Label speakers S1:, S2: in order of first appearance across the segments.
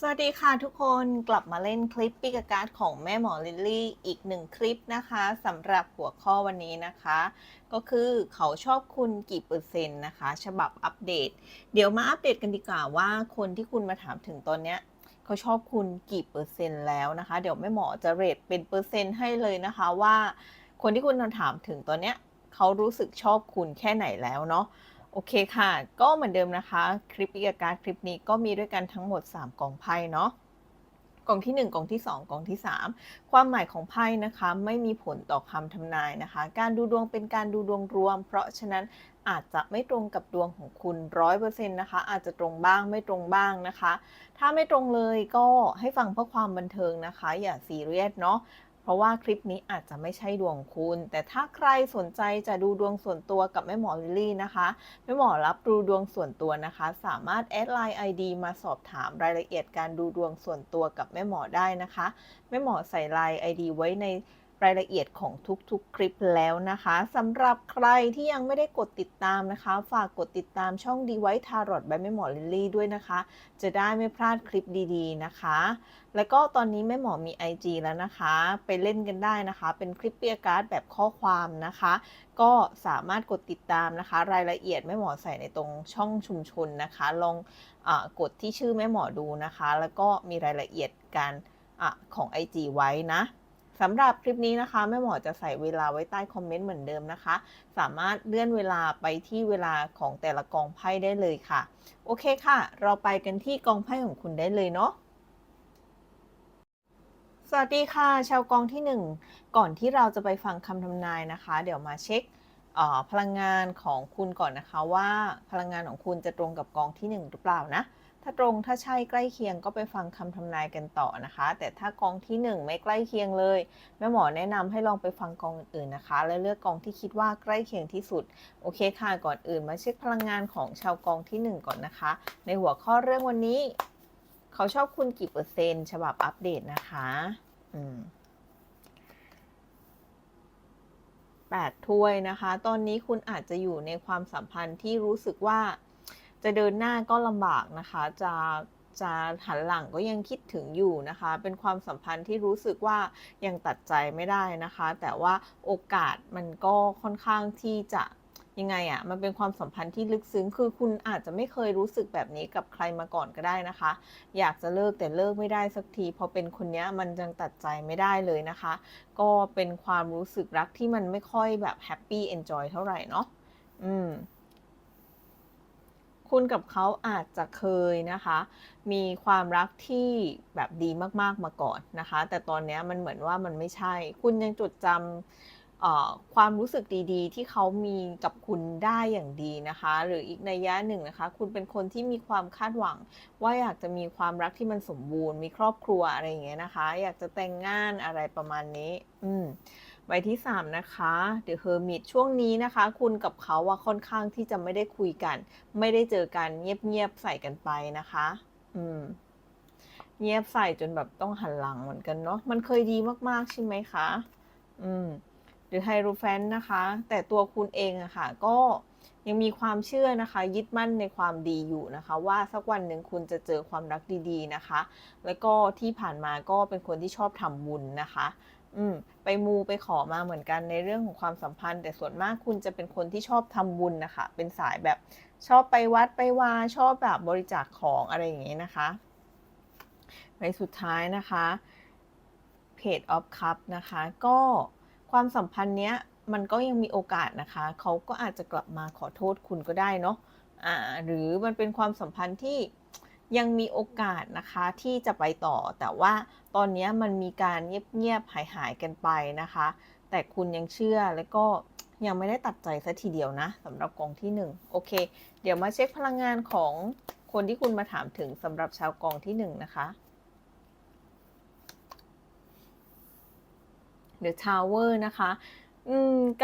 S1: สวัสดีค่ะทุกคนกลับมาเล่นคลิปปิกการ์ดของแม่หมอลิลลี่อีกหนึ่งคลิปนะคะสำหรับหัวข้อวันนี้นะคะ ก็คือเขาชอบคุณกี่เปอร์เซ็นต์นะคะ ฉบับอัปเดต เดี๋ยวมาอัปเดตกันดีกว่าว่าคนที่คุณมาถามถึงตอนเนี้ยเขาชอบคุณกี่เปอร์เซ็นต์แล้วนะคะ เดี๋ยวแม่หมอจะเรทเป็นเปอร์เซ็นต์ให้เลยนะคะว่า คนที่คุณมาถามถึงตอนเนี้ยเขารู้สึกชอบคุณแค่ไหนแล้วเนาะ โอเคค่ะ ก็เหมือนเดิมนะคะ คลิปอีกการ์คลิปนี้ก็มีด้วยกันทั้งหมด 3กองไพ่เนาะกองที่ 1กองที่ 2กองที่ 3 ความหมายของไพ่นะคะไม่มีผลต่อคำทำนายนะคะ การดูดวงเป็นการดูดวงรวม เพราะฉะนั้นอาจจะไม่ตรงกับดวงของคุณร้อยเปอร์เซ็นต์นะคะ อาจจะตรงบ้างไม่ตรงบ้างนะคะ ถ้าไม่ตรงเลยก็ให้ฟังเพื่อความบันเทิงนะคะ อย่าซีเรียสเนาะ เพราะว่าคลิปนี้อาจจะไม่ใช่ดวงคุณ แต่ถ้าใครสนใจจะดูดวงส่วนตัวกับแม่หมอลิลลี่นะคะแม่หมอรับดูดวงส่วนตัวนะคะ สามารถแอดไลน์ ID มาสอบถามรายละเอียดการดูดวงส่วนตัวกับแม่หมอได้นะคะแม่หมอใส่ไลน์ ID ไว้ใน รายละเอียดของทุกๆ คลิปแล้วนะคะสำหรับใครที่ยังไม่ได้กดติดตามนะคะ ฝากกดติดตามช่องดีไว้ทารอดใบแม่หมอลิลลี่ด้วยนะคะ จะได้ไม่พลาดคลิปดีๆนะคะ แล้วก็ตอนนี้แม่หมอมี IG แล้วนะคะ ไปเล่นกันได้นะคะ เป็นคลิปเปียการ์ดแบบข้อความนะคะ ก็สามารถกดติดตามนะคะ รายละเอียดแม่หมอใส่ในตรงช่องชุมชนนะคะ ลองอกดที่ชื่อแม่หมอดูนะคะ แล้วก็มีรายละเอียดการอของ IG ไว้นะ สำหรับคลิปนี้นะคะแม่หมอจะใส่เวลาไว้ใต้คอมเมนต์เหมือนเดิมนะคะ สามารถเลื่อนเวลาไปที่เวลาของแต่ละกองไพ่ได้เลยค่ะ โอเคค่ะ เราไปกันที่กองไพ่ของคุณได้เลยเนาะสวัสดีค่ะ ชาวกองที่ 1 ก่อนที่เราจะไปฟังคำทำนายนะคะ เดี๋ยวมาเช็คพลังงานของคุณก่อนนะคะว่าพลังงานของคุณจะตรงกับกองที่ 1 หรือเปล่านะ ถ้าตรงถ้าใช่ใกล้เคียงก็ไปฟังคำทำนายกันต่อนะคะ แต่ถ้ากองที่ 1 ไม่ใกล้เคียงเลย แม่หมอแนะนำให้ลองไปฟังกองอื่นๆนะคะ และเลือกกองที่คิดว่าใกล้เคียงที่สุด โอเคค่ะก่อนอื่นมาเช็คพลังงานของชาวกองที่ 1 ก่อนนะคะ ในหัวข้อเรื่องวันนี้ เขาชอบคุณกี่เปอร์เซ็นต์ฉบับอัปเดตนะคะอืมแปดถ้วยนะคะ ตอนนี้คุณอาจจะอยู่ในความสัมพันธ์ที่รู้สึกว่า จะเดินหน้าก็ลำบากนะคะ จะจะหันหลังก็ยังคิดถึงอยู่นะคะ เป็นความสัมพันธ์ที่รู้สึกว่ายังตัดใจไม่ได้นะคะ แต่ว่าโอกาสมันก็ค่อนข้างที่จะยังไงอะ่ะ มันเป็นความสัมพันธ์ที่ลึกซึ้ง คือคุณอาจจะไม่เคยรู้สึกแบบนี้กับใครมาก่อนก็ได้นะคะ อยากจะเลิกแต่เลิกไม่ได้สักที พอเป็นคนเนี้ยมันยังตัดใจไม่ได้เลยนะคะ ก็เป็นความรู้สึกรักที่มันไม่ค่อยแบบแฮปปี้เอนจอยเท่าไหร่เนาะ อืม คุณกับเขาอาจจะเคยนะคะ มีความรักที่แบบดีมากๆมาก่อนนะคะ แต่ตอนนี้มันเหมือนว่ามันไม่ใช่ คุณยังจดจำความรู้สึกดีๆ ที่เขามีกับคุณได้อย่างดีนะคะ หรืออีกในยยะหนึ่งนะคะ คุณเป็นคนที่มีความคาดหวัง ว่าอยากจะมีความรักที่มันสมบูรณ์ มีครอบครัวอะไรอย่างเงี้ยนะคะ อยากจะแต่งงานอะไรประมาณนี้ อืม ใบที่ 3 นะคะ The Hermit ช่วงนี้นะคะ คุณกับเขาว่าค่อนข้างที่จะไม่ได้คุยกัน ไม่ได้เจอกันเงียบๆใส่กันไปนะคะ อืม เงียบใส่จนแบบต้องหันหลังเหมือนกันเนาะมันเคยดีมากๆใช่ไหมคะ อืมหรือไฮรูแฟนนะคะ แต่ตัวคุณเองอะค่ะ ก็ยังมีความเชื่อนะคะ ยึดมั่นในความดีอยู่นะคะ ว่าสักวันหนึ่งคุณจะเจอความรักดี ๆนะคะ แล้วก็ที่ผ่านมาก็เป็นคนที่ชอบทำบุญนะคะอืมไปมูไปขอมาเหมือนกันในเรื่องของความสัมพันธ์ แต่ส่วนมากคุณจะเป็นคนที่ชอบทำบุญนะคะ เป็นสายแบบชอบไปวัดไปวาชอบแบบบริจาคของอะไรอย่างเงี้ยนะคะใบสุดท้ายนะคะ Page of Cup นะคะก็ความสัมพันธ์เนี้ยมันก็ยังมีโอกาสนะคะ เขาก็อาจจะกลับมาขอโทษคุณก็ได้เนาะอ่าหรือมันเป็นความสัมพันธ์ที่ ยังมีโอกาสนะคะที่จะไปต่อ แต่ว่าตอนนี้มันมีการเงียบๆหายหายๆกันไปนะคะ แต่คุณยังเชื่อแล้วก็ยังไม่ได้ตัดใจซะทีเดียวนะสำหรับกองที่ 1 โอเค เดี๋ยวมาเช็คพลังงานของคนที่คุณมาถามถึงสำหรับชาวกองที่ 1 นะคะ The Tower นะคะ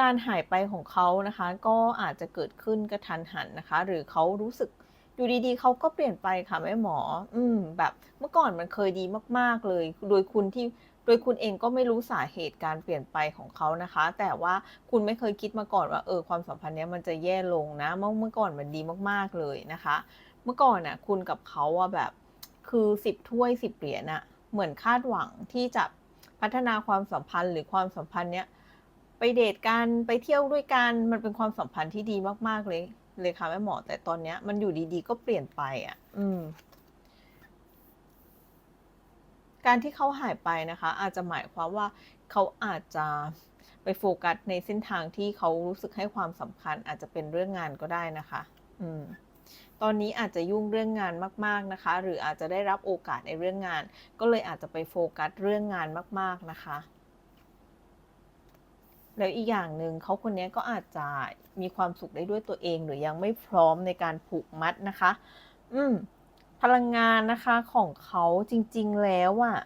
S1: การหายไปของเขานะคะ ก็อาจจะเกิดขึ้นกระทันหันนะคะ หรือเขารู้สึก อยู่ดีๆเขาก็เปลี่ยนไปค่ะแม่หมอ อืม แบบเมื่อก่อนมันเคยดีมากๆเลย โดยคุณที่โดยคุณเองก็ไม่รู้สาเหตุการเปลี่ยนไปของเขานะคะ แต่ว่าคุณไม่เคยคิดมาก่อนว่าเออความสัมพันธ์เนี้ยมันจะแย่ลงนะ เมื่อเมื่อก่อนมันดีมากๆเลยนะคะ เมื่อก่อนน่ะคุณกับเขาอะแบบคือสิบถ้วยสิบเหรียญอะเหมือนคาดหวังที่จะพัฒนาความสัมพันธ์หรือความสัมพันธ์เนี้ยไปเดทกันไปเที่ยวด้วยกันมันเป็นความสัมพันธ์ที่ดีมากๆเลย เลยค่ะแม่หมอ แต่ตอนเนี้ยมันอยู่ดีๆ ก็เปลี่ยนไปอะ อืม การที่เขาหายไปนะคะ อาจจะหมายความว่าเขาอาจจะไปโฟกัสในเส้นทางที่เขารู้สึกให้ความสำคัญ อาจจะเป็นเรื่องงานก็ได้นะคะ อืมตอนนี้อาจจะยุ่งเรื่องงานมาก ๆนะคะ หรืออาจจะได้รับโอกาสในเรื่องงาน ก็เลยอาจจะไปโฟกัสเรื่องงานมาก ๆนะคะ แล้วอีกอย่างหนึ่งเขาคนนี้ก็อาจจะมีความสุขได้ด้วยตัวเอง หรือยังไม่พร้อมในการผูกมัดนะคะ อืมพลังงานนะคะของเขาจริง ๆ แล้วอะ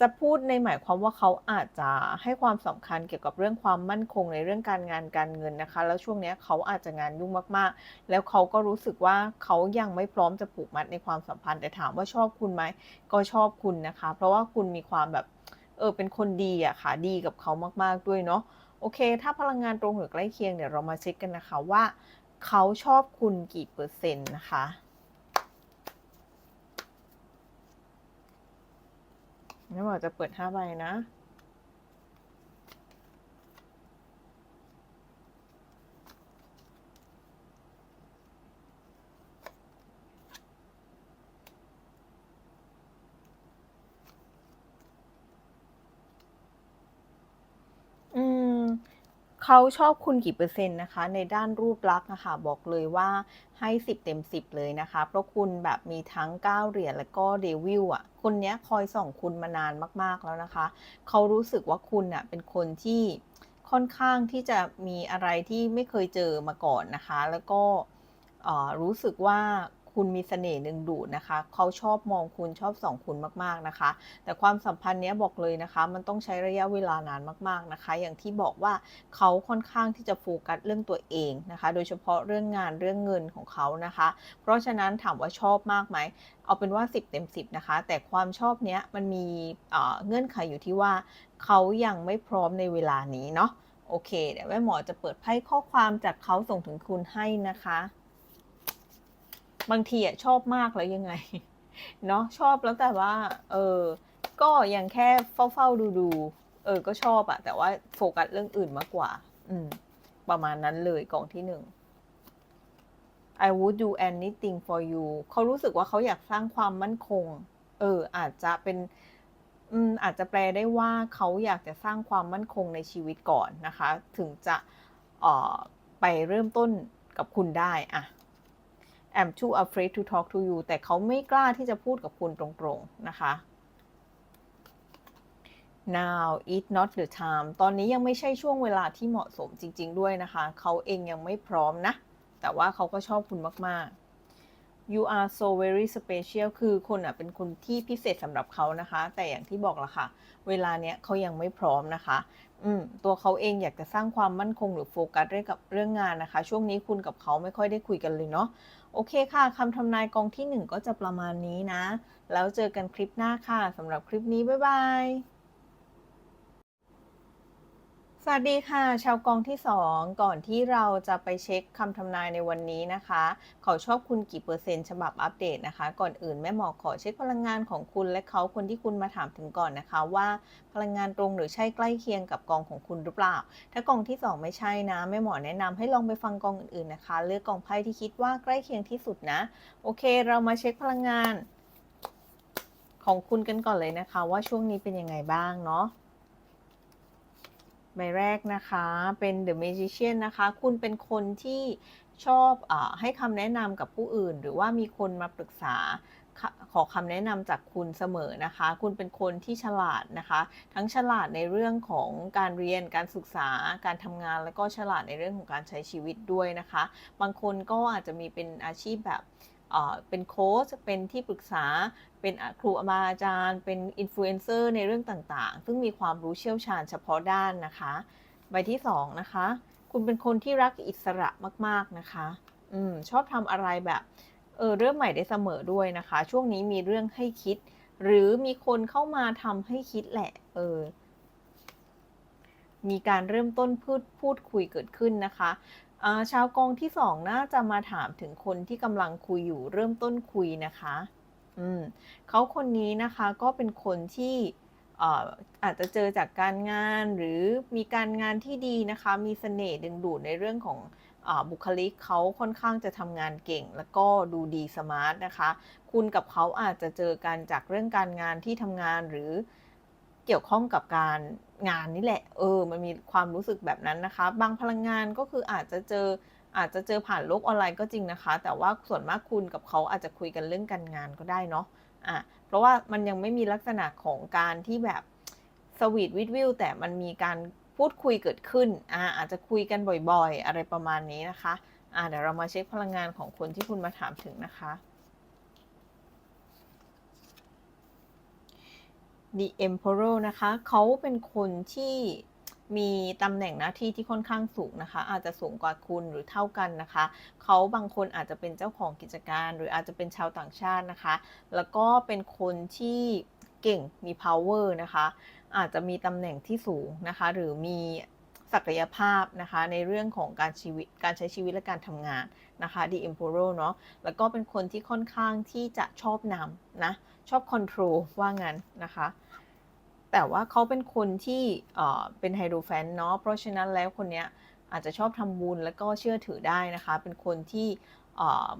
S1: จะพูดในหมายความว่าเขาอาจจะให้ความสำคัญเกี่ยวกับเรื่องความมั่นคงในเรื่องการงานการเงินนะคะ แล้วช่วงนี้เขาอาจจะงานยุ่งมากๆ แล้วเขาก็รู้สึกว่าเขายังไม่พร้อมจะผูกมัดในความสัมพันธ์แต่ถามว่าชอบคุณไหมก็ชอบคุณนะคะ เพราะว่าคุณมีความแบบ เออเป็นคนดีอะค่ะดีกับเขามากๆด้วยเนาะโอเค ถ้าพลังงานตรงหรือใกล้เคียงเดี๋ยวเรามาเช็คกันนะคะว่า เขาชอบคุณกี่เปอร์เซ็นต์นะคะนี่บอกจะเปิดห้าใบนะ อืม เขาชอบคุณกี่เปอร์เซ็นต์นะคะ ในด้านรูปลักษณ์นะคะบอกเลยว่าให้สิบเต็มสิบเลยนะคะ เพราะคุณแบบมีทั้งเก้าเหรียญแล้วก็เดวิลอะคนเนี้ยคอยส่องคุณมานานมากๆแล้วนะคะ เขารู้สึกว่าคุณอะเป็นคนที่ค่อนข้างที่จะมีอะไรที่ไม่เคยเจอมาก่อนนะคะ แล้วก็รู้สึกว่า คุณมีเสน่ห์ดึงดูดนะคะ เขาชอบมองคุณชอบส่องคุณมากๆนะคะ แต่ความสัมพันธ์นี้บอกเลยนะคะ มันต้องใช้ระยะเวลานานมากๆนะคะ อย่างที่บอกว่าเขาค่อนข้างที่จะโฟกัสเรื่องตัวเองนะคะ โดยเฉพาะเรื่องงานเรื่องเงินของเขานะคะ เพราะฉะนั้นถามว่าชอบมากไหมเอาเป็นว่า 10 เต็ม 10 นะคะ แต่ความชอบเนี้ยมันมีเงื่อนไขอยู่ที่ว่า เขายังไม่พร้อมในเวลานี้เนาะโอเค เดี๋ยวแม่หมอจะเปิดไพ่ข้อความจากเขาส่งถึงคุณให้นะคะ บางทีอะชอบมากแล้วยังไง เนาะชอบแล้วแต่ว่า เออ ก็ยังแค่เฝ้าเฝ้าดูดูเออ ก็ชอบอะแต่ว่าโฟกัสเรื่องอื่นมากกว่า อืม ประมาณนั้นเลยกองที่หนึ่ง I would do anything for you เขารู้สึกว่าเขาอยากสร้างความมั่นคง เออ อาจจะเป็น อืม อาจจะแปลได้ว่าเขาอยากจะสร้างความมั่นคงในชีวิตก่อนนะคะ ถึงจะออไปเริ่มต้นกับคุณได้อะ am too afraid to talk to you แต่เขาไม่กล้าที่จะพูดกับคุณตรงๆ นะคะ now is not the time ตอนนี้ยังไม่ใช่ช่วงเวลาที่เหมาะสมจริง ๆ ด้วยนะคะ เขาเองยังไม่พร้อมนะ แต่ว่าเขาก็ชอบคุณมาก ๆ you are so very special คือคนอะเป็นคนที่พิเศษสำหรับเขานะคะ แต่อย่างที่บอกละค่ะ เวลาเนี้ยเขายังไม่พร้อมนะคะอืมตัวเขาเองอยากจะสร้างความมั่นคงหรือโฟกัสเรื่องกับเรื่องงานนะคะ ช่วงนี้คุณกับเขาไม่ค่อยได้คุยกันเลยเนาะ โอเคค่ะคำทำนายกองที่ 1 ก็จะประมาณนี้นะ แล้วเจอกันคลิปหน้าค่ะสำหรับคลิปนี้ บ๊ายบาย สวัสดีค่ะ ชาวกองที่ 2 ก่อนที่เราจะไปเช็คคำทำนายในวันนี้นะคะ เขาชอบคุณกี่เปอร์เซ็นต์ฉบับอัปเดตนะคะ ก่อนอื่นแม่หมอขอเช็คพลังงานของคุณและเขาคนที่คุณมาถามถึงก่อนนะคะ ว่าพลังงานตรงหรือใช่ใกล้เคียงกับกองของคุณหรือเปล่า ถ้ากองที่ 2 ไม่ใช่นะแม่หมอแนะนำให้ลองไปฟังกองอื่นๆนะคะ เลือกกองไพ่ที่คิดว่าใกล้เคียงที่สุดนะ โอเค เรามาเช็คพลังงาน ของคุณกันก่อนเลยนะคะ ว่าช่วงนี้เป็นยังไงบ้างเนาะ ใบแรกนะคะเป็น The Magician นะคะ คุณเป็นคนที่ชอบอให้คำแนะนำกับผู้อื่น หรือว่ามีคนมาปรึกษาขอคำแนะนำจากคุณเสมอนะคะ คุณเป็นคนที่ฉลาดนะคะ ทั้งฉลาดในเรื่องของการเรียนการศึกษาการทำงาน แล้วก็ฉลาดในเรื่องของการใช้ชีวิตด้วยนะคะ บางคนก็อาจจะมีเป็นอาชีพแบบ เป็นโค้ชเป็นที่ปรึกษา เป็นครูอาจารย์ เป็นอินฟลูเอนเซอร์ในเรื่องต่างๆ ซึ่งมีความรู้เชี่ยวชาญเฉพาะด้านนะคะ ใบที่2นะคะ คุณเป็นคนที่รักอิสระมากๆนะคะอชอบทำอะไรแบบเออเริ่มใหม่ได้เสมอด้วยนะคะ ช่วงนี้มีเรื่องให้คิด หรือมีคนเข้ามาทำให้คิดแหละ เออมีการเริ่มต้นพูดพูดคุยเกิดขึ้นนะคะ ชาวกองที่สองน่าจะมาถามถึงคนที่กำลังคุยอยู่เริ่มต้นคุยนะคะอืมเขาคนนี้นะคะก็เป็นคนที่อาจจะเจอจากการงานหรือมีการงานที่ดีนะคะ มีเสน่ห์ดึงดูดในเรื่องของอบุคลิกเขาค่อนข้างจะทำงานเก่ง แล้วก็ดูดีสมาร์ทนะคะ คุณกับเขาอาจจะเจอกันจากเรื่องการงานที่ทำงานหรือ เกี่ยวข้องกับการงานนี่แหละ เออ มันมีความรู้สึกแบบนั้นนะคะ บางพลังงานก็คืออาจจะเจออาจจะเจอผ่านโลกออนไลน์ก็จริงนะคะ แต่ว่าส่วนมากคุณกับเขาอาจจะคุยกันเรื่องการงานก็ได้เนาะอะเพราะว่ามันยังไม่มีลักษณะของการที่แบบสวีทวิดวิวแต่มันมีการพูดคุยเกิดขึ้นอ่าอาจจะคุยกันบ่อยๆ อะไรประมาณนี้นะคะอ่าเดี๋ยวเรามาเช็คพลังงานของคนที่คุณมาถามถึงนะคะ The Emperor นะคะเขาเป็นคนที่มีตำแหน่งหน้าที่ที่ค่อนข้างสูงนะคะ อาจจะสูงกว่าคุณหรือเท่ากันนะคะ เขาบางคนอาจจะเป็นเจ้าของกิจการ หรืออาจจะเป็นชาวต่างชาตินะคะ แล้วก็เป็นคนที่เก่งมี power นะคะ อาจจะมีตำแหน่งที่สูงนะคะ หรือมีศักยภาพนะคะในเรื่องของการชีวิตการใช้ชีวิตและการทำงานนะคะ The Emperor เนาะแล้วก็เป็นคนที่ค่อนข้างที่จะชอบนำนะ ชอบ control ว่างั้นนะคะ แต่ว่าเขาเป็นคนที่เป็นไฮโดรแฟนเนาะเพราะฉะนั้นแล้วคนนี้อาจจะชอบทำบุญแล้วก็เชื่อถือได้นะคะ เป็นคนที่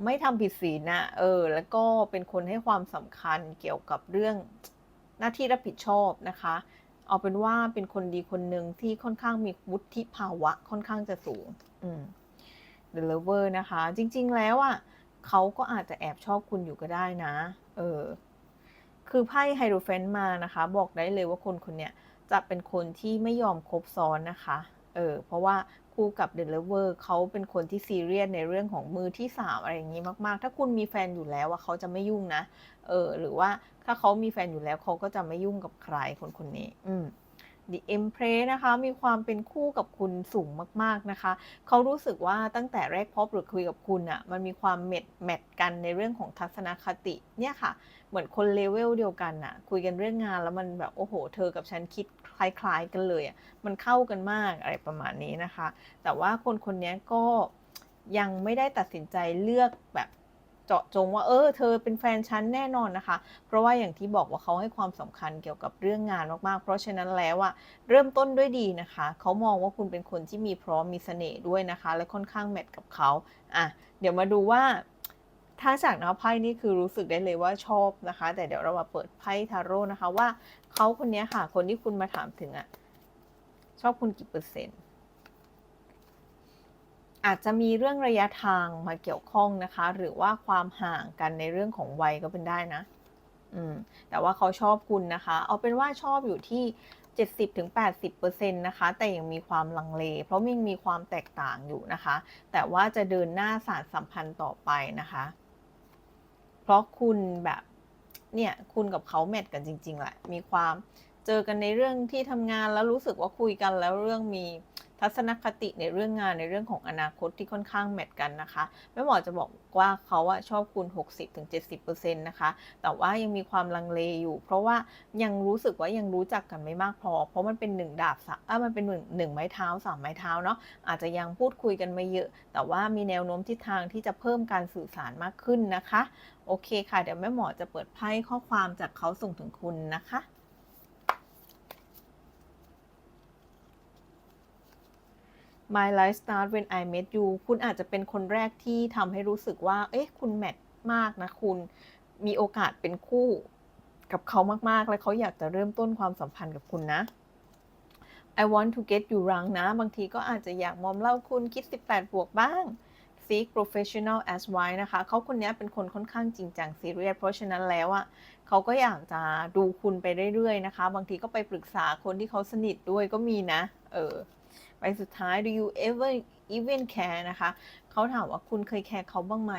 S1: ไม่ทำผิดศีลนะเออแล้วก็เป็นคนให้ความสำคัญเกี่ยวกับเรื่องหน้าที่รับผิดชอบนะคะ เอาเป็นว่าเป็นคนดีคนหนึ่งที่ค่อนข้างมีวุฒิภาวะค่อนข้างจะสูงอืม The Lover นะคะ จริง ๆ แล้วอะเขาก็อาจจะแอบชอบคุณอยู่ก็ได้นะ เออ คือไพ่ไฮโดรเฟนมานะคะ บอกได้เลยว่าคนคนเนี้ยจะเป็นคนที่ไม่ยอมคบซ้อนนะคะ เออ เพราะว่าคู่กับเดลเวอร์เขาเป็นคนที่ซีเรียสในเรื่องของมือที่สามอะไรอย่างนี้มากๆ ถ้าคุณมีแฟนอยู่แล้วว่าเขาจะไม่ยุ่งนะ เออ หรือว่าถ้าเขามีแฟนอยู่แล้วเขาก็จะไม่ยุ่งกับใครคนคนนี้ อืม The Empress นะคะ มีความเป็นคู่กับคุณสูงมากๆนะคะ เขารู้สึกว่าตั้งแต่แรกพบหรือคุยกับคุณอะ่ะ มันมีความเมทแมทกันในเรื่องของทัศนคติเนี่ยค่ะ เหมือนคนเลเวลเดียวกันอะ่ะคุยกันเรื่องงานแล้วมันแบบโอ้โห เธอกับฉันคิดคล้าย ๆ กันเลยอะ่ะมันเข้ากันมากอะไรประมาณนี้นะคะ แต่ว่าคนคนนี้ก็ยังไม่ได้ตัดสินใจเลือกแบบเจาะจงว่าเออเธอเป็นแฟนฉันแน่นอนนะคะ เพราะว่าอย่างที่บอกว่าเขาให้ความสำคัญเกี่ยวกับเรื่องงานมากๆ เพราะฉะนั้นแล้วอะเริ่มต้นด้วยดีนะคะ เขามองว่าคุณเป็นคนที่มีพร้อมมีเสน่ห์ด้วยนะคะ และค่อนข้างแมทกับเขาอะเดี๋ยวมาดูว่า ถ้าจากน้าไพ่นี่คือรู้สึกได้เลยว่าชอบนะคะ แต่เดี๋ยวเรามาเปิดไพ่ทาโร่นะคะว่าเขาคนนี้ค่ะ คนที่คุณมาถามถึงอะชอบคุณกี่เปอร์เซ็นต์ อาจจะมีเรื่องระยะทางมาเกี่ยวข้องนะคะ หรือว่าความห่างกันในเรื่องของวัยก็เป็นได้นะ อืม แต่ว่าเขาชอบคุณนะคะ เอาเป็นว่าชอบอยู่ที่70-80%นะคะ แต่ยังมีความลังเล เพราะมันมีความแตกต่างอยู่นะคะ แต่ว่าจะเดินหน้าสารสัมพันธ์ต่อไปนะคะ เพราะคุณแบบเนี่ยคุณกับเขาแมทกันจริงๆแหละมีความเจอกันในเรื่องที่ทำงานแล้วรู้สึกว่าคุยกันแล้วเรื่องมี ทัศนคติในเรื่องงานในเรื่องของอนาคตที่ค่อนข้างแมทกันนะคะแม่หมอจะบอกว่าเขาอะชอบคุณ 60-70%นะคะ แต่ว่ายังมีความลังเลอยู่ เพราะว่ายังรู้สึกว่ายังรู้จักกันไม่มากพอ เพราะมันเป็นหนึ่งดาบสามมันเป็นหนึ่งหนึ่งไม้เท้าสามไม้เท้าเนาะอาจจะยังพูดคุยกันไม่เยอะ แต่ว่ามีแนวโน้มทิศทางที่จะเพิ่มการสื่อสารมากขึ้นนะคะ โอเคค่ะ เดี๋ยวแม่หมอจะเปิดไพ่ข้อความจากเขาส่งถึงคุณนะคะ My life start when I met you คุณอาจจะเป็นคนแรกที่ทำให้รู้สึกว่า เอ๊ะ คุณแมทมากนะคุณมีโอกาสเป็นคู่กับเขามากๆ และเขาอยากจะเริ่มต้นความสัมพันธ์กับคุณนะ I want to get you wrong นะ บางทีก็อาจจะอยากมอมเล่าคุณคิด 18 บวกบ้าง seek professional advice นะคะ เขาคนนี้เป็นคนค่อนข้างจริงจังซีเรียส เพราะฉะนั้นแล้วอะเขาก็อยากจะดูคุณไปเรื่อยๆนะคะ บางทีก็ไปปรึกษาคนที่เขาสนิทด้วยก็มีนะ เออ ไปสุดท้าย do you ever even care นะคะเขาถามว่าคุณเคยแคร์เขาบ้างไหม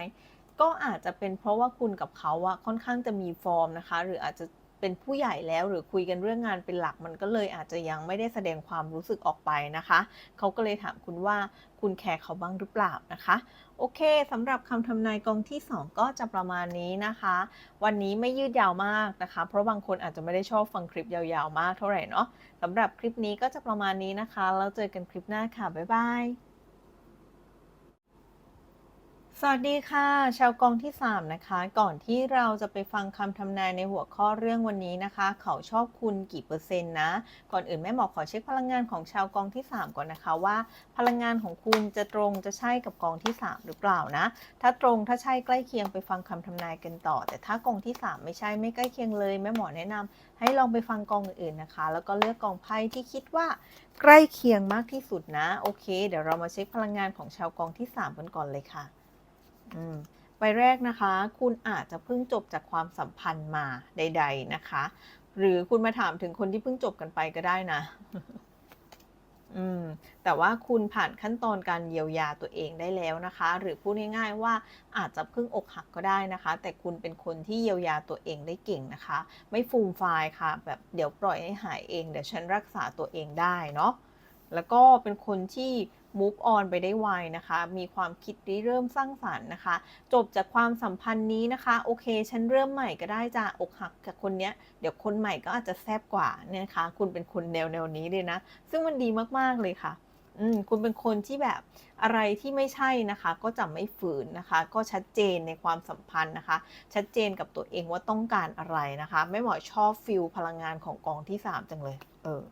S1: ก็อาจจะเป็นเพราะว่าคุณกับเขาอะค่อนข้างจะมีฟอร์มนะคะ หรืออาจจะ เป็นผู้ใหญ่แล้วหรือคุยกันเรื่องงานเป็นหลักมันก็เลยอาจจะยังไม่ได้แสดงความรู้สึกออกไปนะคะ เขาก็เลยถามคุณว่าคุณแคร์เขาบ้างหรือเปล่านะคะ โอเคสำหรับคำทำนายกองที่ 2 ก็จะประมาณนี้นะคะ วันนี้ไม่ยืดยาวมากนะคะ เพราะบางคนอาจจะไม่ได้ชอบฟังคลิปยาวๆมากเท่าไหร่เนาะสำหรับคลิปนี้ก็จะประมาณนี้นะคะแล้วเจอกันคลิปหน้าค่ะบ๊ายบาย สวัสดีค่ะ ชาวกองที่ 3 นะคะ ก่อนที่เราจะไปฟังคำทำนายในหัวข้อเรื่องวันนี้นะคะ เขาชอบคุณกี่เปอร์เซ็นต์นะ ก่อนอื่นแม่หมอขอเช็คพลังงานของชาวกองที่ 3 ก่อนนะคะว่า พลังงานของคุณจะตรงจะใช่กับกองที่ 3 หรือเปล่านะ ถ้าตรงถ้าใช่ใกล้เคียงไปฟังคำทำนายกันต่อ แต่ถ้ากองที่ 3 ไม่ใช่ไม่ใกล้เคียงเลยแม่หมอแนะนำให้ลองไปฟังกองอื่นๆนะคะ แล้วก็เลือกกองไพ่ที่คิดว่าใกล้เคียงมากที่สุดนะโอเค เดี๋ยวเรามาเช็คพลังงานของชาวกองที่ 3 กันก่อนเลยค่ะ ใบแรกนะคะ คุณอาจจะเพิ่งจบจากความสัมพันธ์มาใด ๆนะคะ หรือคุณมาถามถึงคนที่เพิ่งจบกันไปก็ได้นะอืมแต่ว่าคุณผ่านขั้นตอนการเยียวยาตัวเองได้แล้วนะคะ หรือพูดง่ายๆว่าอาจจะเพิ่งอกหักก็ได้นะคะ แต่คุณเป็นคนที่เยียวยาตัวเองได้เก่งนะคะ ไม่ฟูมฟายค่ะ แบบเดี๋ยวปล่อยให้หายเองเดี๋ยวฉันรักษาตัวเองได้เนาะแล้วก็เป็นคนที่ move on ไปได้ไวนะคะ มีความคิดริเริ่มสร้างสรรค์นะคะ จบจากความสัมพันธ์นี้นะคะ โอเค ฉันเริ่มใหม่ก็ได้จ้ะอกหักกับคนเนี้ย เดี๋ยวคนใหม่ก็อาจจะแซ่บกว่าเนี่ยนะคะ คุณเป็นคนแนวแนวนี้เลยนะ ซึ่งมันดีมาก ๆ เลยค่ะอืมคุณเป็นคนที่แบบอะไรที่ไม่ใช่นะคะ ก็จะไม่ฝืนนะคะ ก็ชัดเจนในความสัมพันธ์นะคะ ชัดเจนกับตัวเองว่าต้องการอะไรนะคะ ไม่เหมอชอบฟิลพลังงานของกองที่ 3 จังเลย เออ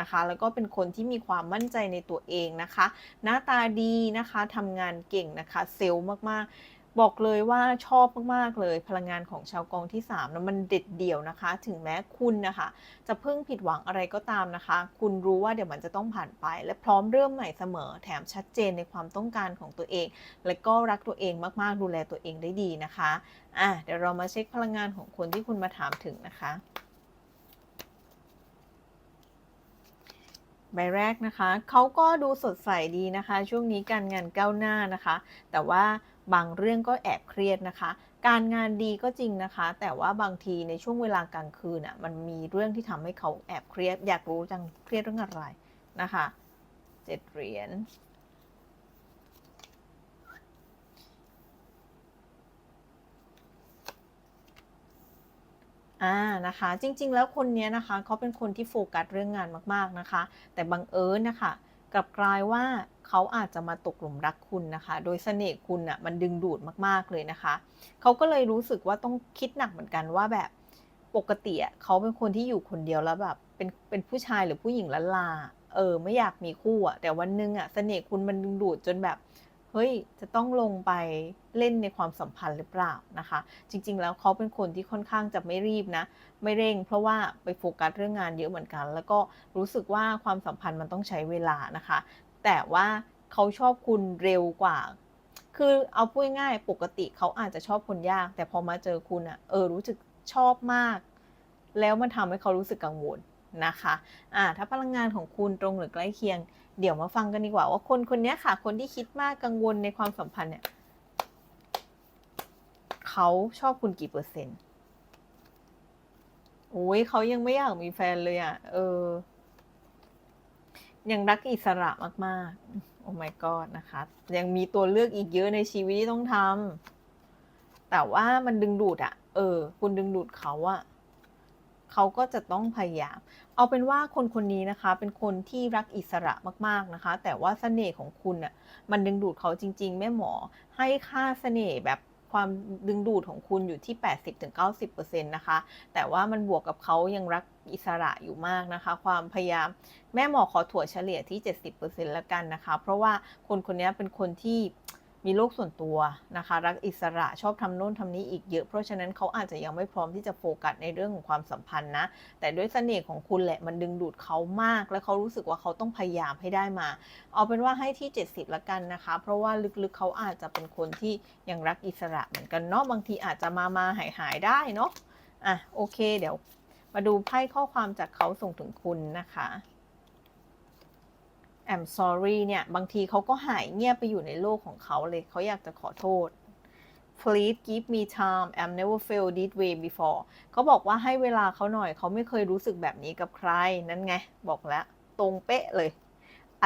S1: นะคะ แล้วก็เป็นคนที่มีความมั่นใจในตัวเองนะคะ หน้าตาดีนะคะทำงานเก่งนะคะ เซลล์มากๆบอกเลยว่าชอบมาก ๆ เลยพลังงานของชาวกองที่3นะมันเด็ดเดี่ยวนะคะ ถึงแม้คุณนะคะ จะเพิ่งผิดหวังอะไรก็ตามนะคะ คุณรู้ว่าเดี๋ยวมันจะต้องผ่านไป และพร้อมเริ่มใหม่เสมอ แถมชัดเจนในความต้องการของตัวเอง และก็รักตัวเองมากๆ ดูแลตัวเองได้ดีนะคะอะเดี๋ยวเรามาเช็คพลังงานของคนที่คุณมาถามถึงนะคะ ใบแรกนะคะเขาก็ดูสดใสดีนะคะ ช่วงนี้การงานก้าวหน้านะคะ แต่ว่าบางเรื่องก็แอบเครียดนะคะ การงานดีก็จริงนะคะ แต่ว่าบางทีในช่วงเวลากลางคืนอะมันมีเรื่องที่ทำให้เขาแอบเครียด อยากรู้จังเครียดเรื่องอะไรนะคะเจ็ดเหรียญ อ่านะคะจริงๆ แล้วคนนี้นะคะเขาเป็นคนที่โฟกัสเรื่องงานมากๆนะคะ แต่บังเอิญนะคะกลับกลายว่าเขาอาจจะมาตกหลุมรักคุณนะคะ โดยเสน่ห์คุณอะมันดึงดูดมากๆเลยนะคะเขาก็เลยรู้สึกว่าต้องคิดหนักเหมือนกันว่าแบบปกติอะเขาเป็นคนที่อยู่คนเดียวแล้วแบบเป็นเป็นผู้ชายหรือผู้หญิงละลาเออไม่อยากมีคู่อะแต่วันนึงอะเสน่ห์คุณมันดึงดูดจนแบบ เฮ้ยจะต้องลงไปเล่นในความสัมพันธ์หรือเปล่านะคะ จริง ๆ แล้วเขาเป็นคนที่ค่อนข้างจะไม่รีบนะ ไม่เร่ง เพราะว่าไปโฟกัสเรื่องงานเยอะเหมือนกัน แล้วก็รู้สึกว่าความสัมพันธ์มันต้องใช้เวลานะคะ แต่ว่าเขาชอบคุณเร็วกว่า คือเอาพูดง่ายๆปกติเขาอาจจะชอบคนยาก แต่พอมาเจอคุณอะเออรู้สึกชอบมาก แล้วมันทำให้เขารู้สึกกังวลนะคะอ่าถ้าพลังงานของคุณตรงหรือใกล้เคียง เดี๋ยวมาฟังกันดีกว่าว่าคนคนนี้ค่ะ คนที่คิดมากกังวลในความสัมพันธ์เนี่ยเขาชอบคุณกี่เปอร์เซ็นต์โอ้ยเขายังไม่อยากมีแฟนเลยอะ เออ ยังรักอิสระมากๆ โอ้ my god นะคะ ยังมีตัวเลือกอีกเยอะในชีวิตที่ต้องทำแต่ว่ามันดึงดูดอะเออ คุณดึงดูดเขาอะ เขาก็จะต้องพยายาม เอาเป็นว่าคนคนนี้นะคะ เป็นคนที่รักอิสระมากๆนะคะ แต่ว่าเสน่ห์ของคุณอะมันดึงดูดเขาจริง ๆ แม่หมอ ให้ค่าเสน่ห์แบบความดึงดูดของคุณอยู่ที่ 80-90%นะคะ แต่ว่ามันบวกกับเขายังรักอิสระอยู่มากนะคะ ความพยายามแม่หมอขอถั่วเฉลี่ยที่ 70%แล้วกันนะคะ เพราะว่าคนคนนี้เป็นคนที่ มีโลกส่วนตัวนะคะ รักอิสระชอบทำโน่นทำนี้อีกเยอะ เพราะฉะนั้นเขาอาจจะยังไม่พร้อมที่จะโฟกัสในเรื่องของความสัมพันธ์นะ แต่ด้วยเสน่ห์ของคุณแหละมันดึงดูดเขามาก และเขารู้สึกว่าเขาต้องพยายามให้ได้มา เอาเป็นว่าให้ที่ 70 ละกันนะคะ เพราะว่าลึกๆเขาอาจจะเป็นคนที่ยังรักอิสระเหมือนกันเนาะบางทีอาจจะมามาหายหายได้เนาะอะโอเค เดี๋ยว มาดูไพ่ข้อความจากเขาส่งถึงคุณนะคะ I'm sorry เนี่ยบางทีเขาก็หายเงียบไปอยู่ในโลกของเขาเลยเขาอยากจะขอโทษ Please give me time I'm never felt this way before เขาบอกว่าให้เวลาเขาหน่อยเขาไม่เคยรู้สึกแบบนี้กับใคร นั่นไง บอกแล้วตรงเป๊ะเลย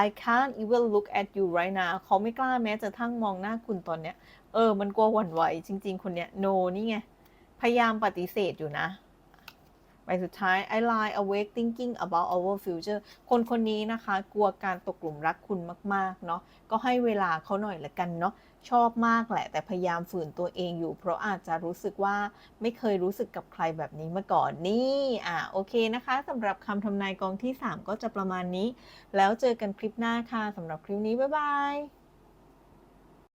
S1: I can't even look at you right now เขาไม่กล้าแม้จะทั้งมองหน้าคุณตอนเนี้ย เออ มันกลัวหวั่นไหวจริง ๆ คนเนี้ย no นี่ไง พยายามปฏิเสธอยู่นะ ใบสุดท้าย I lie awake thinking about our future คนคนนี้นะคะ กลัวการตกหลุมรักคุณมาก ๆ เนาะก็ให้เวลาเขาหน่อยละกันเนาะชอบมากแหละ แต่พยายามฝืนตัวเองอยู่ เพราะอาจจะรู้สึกว่าไม่เคยรู้สึกกับใครแบบนี้มาก่อนนี่อะโอเคนะคะสำหรับคำทำนายกองที่ 3 ก็จะประมาณนี้ แล้วเจอกันคลิปหน้าค่ะสำหรับคลิปนี้ บ๊ายบาย